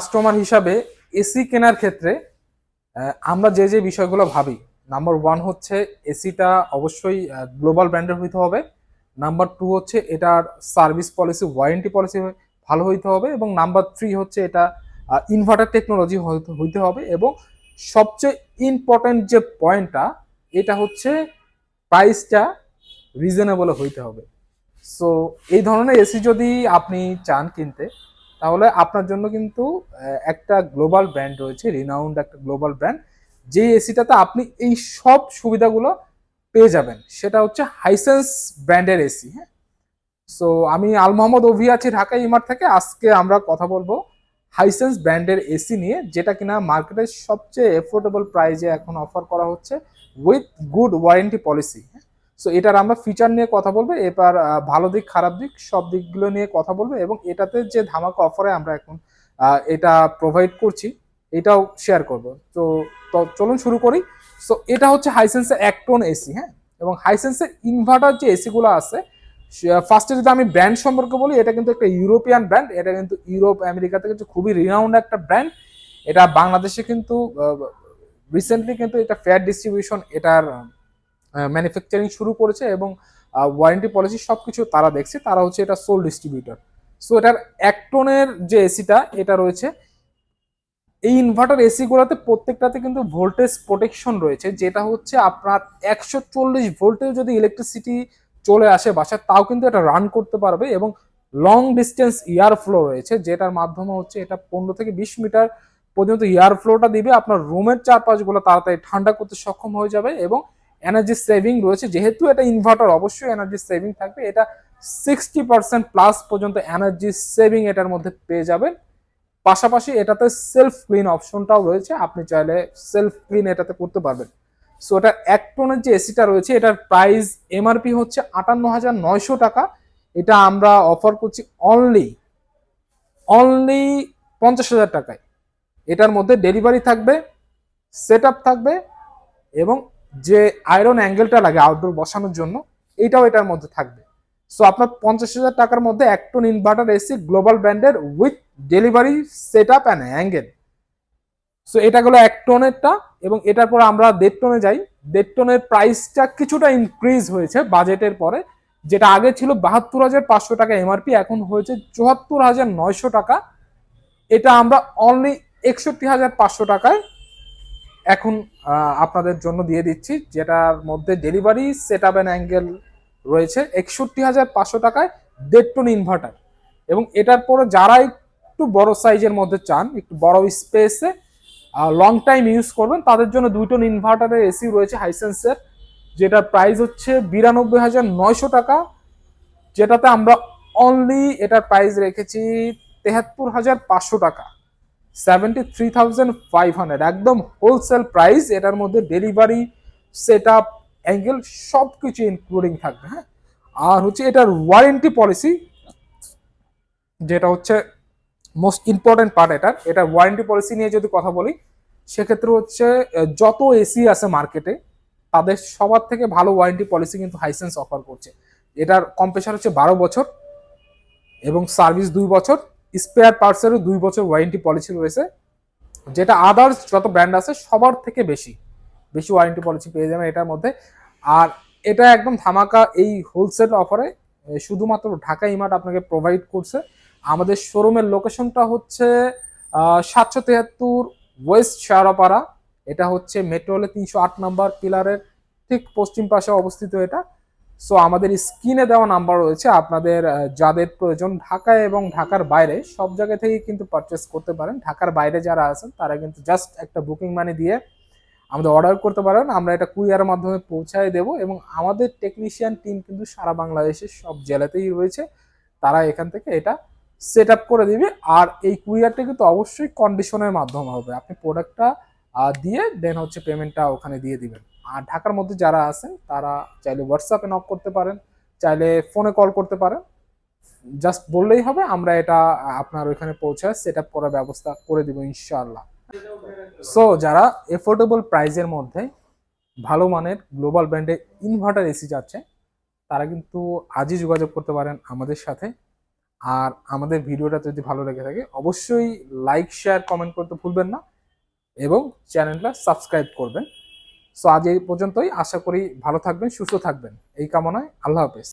Customer হিসাবে AC কেনার ক্ষেত্রে আমরা যে যে বিষয়গুলো ভাবি নাম্বার ওয়ান হচ্ছে এসিটা অবশ্যই গ্লোবাল ব্র্যান্ডের হইতে হবে। নাম্বার টু হচ্ছে এটার সার্ভিস পলিসি ওয়ারেন্টি পলিসি ভালো হইতে হবে। এবং নাম্বার থ্রি হচ্ছে এটা ইনভার্টার টেকনোলজি হইতে হবে। এবং সবচেয়ে ইম্পর্টেন্ট যে পয়েন্টটা এটা হচ্ছে প্রাইসটা রিজনেবল হইতে হবে। সো এই ধরনের এসি যদি আপনি চান কিনতে তাহলে আপনার জন্য কিন্তু একটা গ্লোবাল ব্র্যান্ড রয়েছে রিনাউন্ড একটা গ্লোবাল ব্র্যান্ড যে এসিটাতে আপনি এই সব সুবিধাগুলো পেয়ে যাবেন, সেটা হচ্ছে হাইসেন্স ব্র্যান্ডের এসি হ্যাঁ? সো আমি আল মোহাম্মদ অভি আছি ঢাকা ইমার থেকে, আজকে আমরা কথা বলব হাইসেন্স ব্র্যান্ডের এসি নিয়ে, যেটা কিনা মার্কেটের সবচেয়ে এফোর্ডেবল প্রাইজে এখন অফার করা হচ্ছে with good warranty policy so এটার আমরা ফিচার নিয়ে কথা বলব, এবার ভালো দিক, খারাপ দিক, সব দিকগুলো নিয়ে কথা বলব এবং এটাতে যে ধামাকা অফারে আমরা এখন এটা প্রোভাইড করছি, এটাও শেয়ার করব। তো চলুন শুরু করি। সো এটা হচ্ছে হাইসেন্সের একটোন এসি হ্যাঁ? এবং হাইসেন্সের ইনভার্টার যে এসিগুলো আছে ফার্স্টে যদি আমি ব্র্যান্ড সম্পর্কে বলি, এটা কিন্তু একটা ইউরোপিয়ান ব্র্যান্ড এটা কিন্তু ইউরোপ আমেরিকাতে কিন্তু খুবই রিনাউন্ড একটা ব্র্যান্ড এটা বাংলাদেশে কিন্তু রিসেন্টলি কিন্তু এটা ফেয়ার ডিস্ট্রিবিউশন এটার ম্যানুফ্যাকচারিং শুরু করেছে এবং ওয়ারেন্টি পলিসি সব কিছু তারা দেখছে। তারা হচ্ছে এটা সোল ডিস্ট্রিবিউটর সো এটার এক টনের যে এসিটা এটা রয়েছে। এই ইনভার্টার এসিগুলোতে প্রত্যেকটাতে কিন্তু ভোল্টেজ প্রোটেকশন রয়েছে, যেটা হচ্ছে আপনার একশো চল্লিশ ভোল্টেও যদি ইলেকট্রিসিটি চলে আসে বাসায়, তাও কিন্তু এটা রান করতে পারবে এবং লং ডিস্টেন্স ইয়ার ফ্লো রয়েছে, যেটার মাধ্যমে হচ্ছে এটা পনেরো থেকে বিশ মিটার পর্যন্ত ইয়ার ফ্লোটা দিবে। আপনার রুমের চারপাশগুলো তাড়াতাড়ি ঠান্ডা করতে সক্ষম হয়ে যাবে এবং এনার্জি সেভিং রয়েছে। যেহেতু এটা ইনভার্টার অবশ্যই এনার্জি সেভিং থাকবে। এটা সিক্সটি পার্সেন্ট প্লাস পর্যন্ত এনার্জি সেভিং এটার মধ্যে পেয়ে যাবেন। পাশাপাশি এটাতে সেলফ ক্লিন অপশনটাও রয়েছে। আপনি চাইলে সেলফ ক্লিন এটাতে করতে পারবেন। সো এটা এক টনের যে এসিটা রয়েছে, এটার প্রাইস এমআরপি হচ্ছে আটান্ন হাজার নয়শো টাকা। এটা আমরা অফার করছি অনলি অনলি পঞ্চাশ হাজার টাকায়। এটার মধ্যে ডেলিভারি থাকবে সেট থাকবে এবং যে আয়রন অ্যাঙ্গেলটা লাগে আউটডোর বসানোর জন্য, এটাও এটার মধ্যে থাকবে। সো আপনার পঞ্চাশ হাজার টাকার মধ্যে এক টন ইনভার্টার এসি গ্লোবাল ব্র্যান্ডের with delivery set up and angle so এটা গেলো এক টনেরটা এবং এটার পর আমরা দেড় টনে যাই। দেড় টনের প্রাইসটা কিছুটা ইনক্রিজ হয়েছে বাজেটের পরে, যেটা আগে ছিল বাহাত্তর হাজার পাঁচশো টাকা এমআরপি এখন হয়েছে চুয়াত্তর হাজার নয়শো টাকা। এটা আমরা অনলি একষট্টি হাজার পাঁচশো টাকায় এখন আপনাদের জন্য দিয়ে দিচ্ছি, যেটার মধ্যে delivery set up and angle রয়েছে একষট্টি হাজার পাঁচশো টাকায় দেড় টন ইনভার্টার এবং এটার পরে যারা একটু বড় সাইজের মধ্যে চান, একটু বড় স্পেসে লং টাইম ইউজ করবেন, তাদের জন্য দুই টন ইনভার্টারের এসি রয়েছে হাইসেন্সের যেটার প্রাইস হচ্ছে বিরানব্বই হাজার নয়শো টাকা, যেটাতে আমরা অনলি এটার প্রাইস রেখেছি তেহাত্তর হাজার পাঁচশো টাকা। Seventy three thousand five hundred একদম হোলসেল প্রাইস এটার মধ্যে ডেলিভারি সেট আপ অ্যাঙ্গেল সব কিছু ইনক্লুডিং থাকবে হ্যাঁ? আর হচ্ছে এটার ওয়ারেন্টি পলিসি যেটা হচ্ছে মোস্ট ইম্পর্টেন্ট পার্ট এটার এটার ওয়ারেন্টি পলিসি নিয়ে যদি কথা বলি, সেক্ষেত্রে হচ্ছে যত এসি আছে মার্কেটে তাদের সবার থেকে ভালো ওয়ারেন্টি পলিসি কিন্তু হাইসেন্স অফার করছে। এটার কম্প্রেসার হচ্ছে বারো বছর এবং সার্ভিস দুই বছর স্পেয়ার পার্টসেরও দুই বছর ওয়ারেন্টি পলিসি রয়েছে। যেটা আদার্স যত ব্র্যান্ড আছে, সবার থেকে বেশি বেশি ওয়ারেন্টি পলিসি পেয়ে যাবেন এটার মধ্যে। আর এটা একদম ধামাকা এই হোলসেল অফারে শুধুমাত্র ঢাকা ইমার্ট আপনাকে প্রোভাইড করছে। আমাদের শোরুমের লোকেশনটা হচ্ছে সাতশো তেহাত্তর ওয়েস্ট শেয়ারাপাড়া এটা হচ্ছে মেট্রো হলে তিনশো আট নাম্বার পিলারের ঠিক পশ্চিম পাশে অবস্থিত এটা। সো আমাদের স্ক্রিনে দেওয়া নাম্বার রয়েছে। আপনাদের যাদের প্রয়োজন ঢাকায় এবং ঢাকার বাইরে, সব জায়গা থেকে কিন্তু পারচেস করতে পারেন। ঢাকার বাইরে যারা আছেন, তারা কিন্তু জাস্ট একটা বুকিং মানি দিয়ে আমাদের অর্ডার করতে পারেন। আমরা এটা কুরিয়ারের মাধ্যমে পৌঁছায় দেব এবং আমাদের টেকনিশিয়ান টিম কিন্তু সারা বাংলাদেশের সব জেলাতেই রয়েছে। তারা এখান থেকে এটা সেট আপ করে দিবে। আর এই কুরিয়ারটা কিন্তু অবশ্যই কন্ডিশনের মাধ্যমে হবে। আপনি প্রোডাক্টটা দিয়ে দেন হচ্ছে পেমেন্টটা ওখানে দিয়ে দিবেন। আর ঢাকার মধ্যে যারা আছেন, তারা চাইলে হোয়াটসঅ্যাপে নক করতে পারেন, চাইলে ফোনে কল করতে পারেন। জাস্ট বললেই হবে, আমরা এটা, আপনার ওইখানে পৌঁছায় সেট আপ করার ব্যবস্থা করে দিব ইনশাআল্লাহ। সো যারা এফোর্ডেবল প্রাইজের মধ্যে ভালো মানের গ্লোবাল ব্র্যান্ডে ইনভার্টার এসি যাচ্ছে, তারা কিন্তু আজই যোগাযোগ করতে পারেন আমাদের সাথে। আর আমাদের ভিডিওটা যদি ভালো লেগে থাকে, অবশ্যই লাইক শেয়ার কমেন্ট করতে ভুলবেন না এবং চ্যানেলটা সাবস্ক্রাইব করবেন। সো আজ এই পর্যন্তই। আশা করি ভালো থাকবেন সুস্থ থাকবেন। এই কামনায় আল্লাহ হাফেজ।